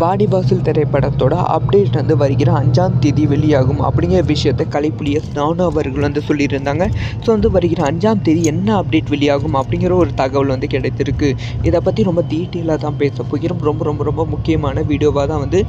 வாடிவாசல் திரைப்படத்தோட அப்டேட் வந்து வருகிற அஞ்சாம் தேதி வெளியாகும் அப்படிங்கிற விஷயத்தை கலைப்புலியஸ் நானு அவர்கள் வந்து சொல்லியிருந்தாங்க. ஸோ வந்து வருகிற அஞ்சாம் தேதி என்ன அப்டேட் வெளியாகும் அப்படிங்கிற ஒரு தகவல் வந்து கிடைத்திருக்கு. இதை பற்றி ரொம்ப டீட்டெயிலாக தான் பேச போகிறோம். ரொம்ப ரொம்ப ரொம்ப முக்கியமான வீடியோவாக தான் வந்து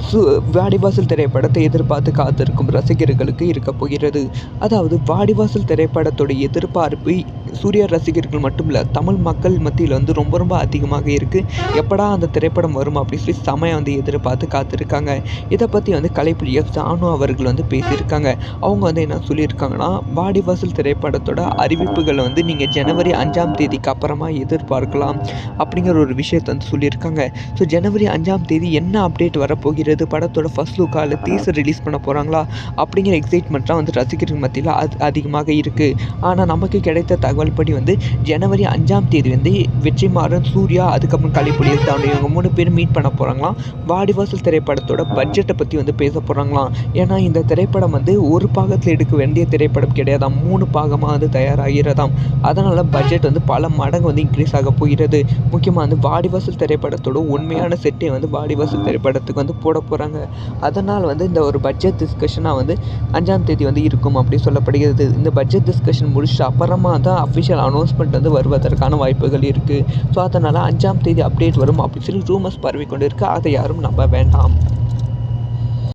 சு வாடிவாசல் திரைப்படத்தை எதிர்பார்த்து காத்திருக்கும் ரசிகர்களுக்கு இருக்க போகிறது. அதாவது வாடிவாசல் திரைப்படத்தோட எதிர்பார்ப்பு சூர்யா ரசிகர்கள் மட்டும் இல்லை தமிழ் மக்கள் மத்தியில் வந்து ரொம்ப ரொம்ப அதிகமாக இருக்குது எப்படா அந்த திரைப்படம் வரும் அப்படின்னு சொல்லி செமையாக வந்து எதிர்பார்த்து காத்திருக்காங்க. இதை பற்றி வந்து கலைப்புலி எஃப் ஜானு அவர்கள் வந்து பேசியிருக்காங்க. அவங்க வந்து என்ன சொல்லியிருக்காங்கன்னா வாடிவாசல் திரைப்படத்தோட அறிவிப்புகளை வந்து நீங்கள் ஜனவரி அஞ்சாம் தேதிக்கு அப்புறமா எதிர்பார்க்கலாம் அப்படிங்கிற ஒரு விஷயத்தை வந்து சொல்லியிருக்காங்க. ஸோ ஜனவரி அஞ்சாம் தேதி என்ன அப்டேட் வரப்போகிறது? படத்தோட ஃபர்ஸ்ட் லுக்கால் டீசர் ரிலீஸ் பண்ண போகிறாங்களா அப்படிங்கிற எக்ஸைட்மெண்ட்லாம் வந்து ரசிகர்கள் மத்தியில் அது அதிகமாக இருக்குது ஆனால் நமக்கு கிடைத்த தகவல் படி வந்து ஜனவரி அஞ்சாம் தேதி வந்து வெற்றிமாறன் சூர்யா அதுக்கப்புறம் கலைப்புலி தாண்டி இவங்க மூணு பேரும் மீட் பண்ண போகிறாங்களாம் வாடிவாசல் திரைப்படத்தோட பட்ஜெட்டை பற்றி வந்து பேச போகிறாங்களாம் ஏன்னா இந்த திரைப்படம் வந்து ஒரு பாகத்தில் எடுக்க வேண்டிய திரைப்படம் கிடையாதாம். மூணு பாகமாக வந்து தயாராகிறதாம். அதனால் பட்ஜெட் வந்து பல மடங்கு வந்து இன்க்ரீஸ் ஆக போகிறது. முக்கியமாக வந்து வாடிவாசல் திரைப்படத்தோட உண்மையான செட்டே வந்து வாடிவாசல் திரைப்படத்துக்கு வந்து போட போகிறாங்க அதனால் வந்து இந்த ஒரு பட்ஜெட் டிஸ்கஷனாக வந்து அஞ்சாம் தேதி வந்து இருக்கும் அப்படி சொல்லப்படுகிறது. இந்த பட்ஜெட் டிஸ்கஷன் முடிச்சு அப்புறமா தான் அஃபிஷியல் அனௌன்ஸ்மெண்ட் வந்து வருவதற்கான வாய்ப்புகள் இருக்குது ஸோ அதனால் அஞ்சாம் தேதி அப்டேட் வரும் அப்படின்னு சொல்லி ரூமர்ஸ் பரவி கொண்டு இருக்குது அதை யாரும் நம்ப வேண்டாம்.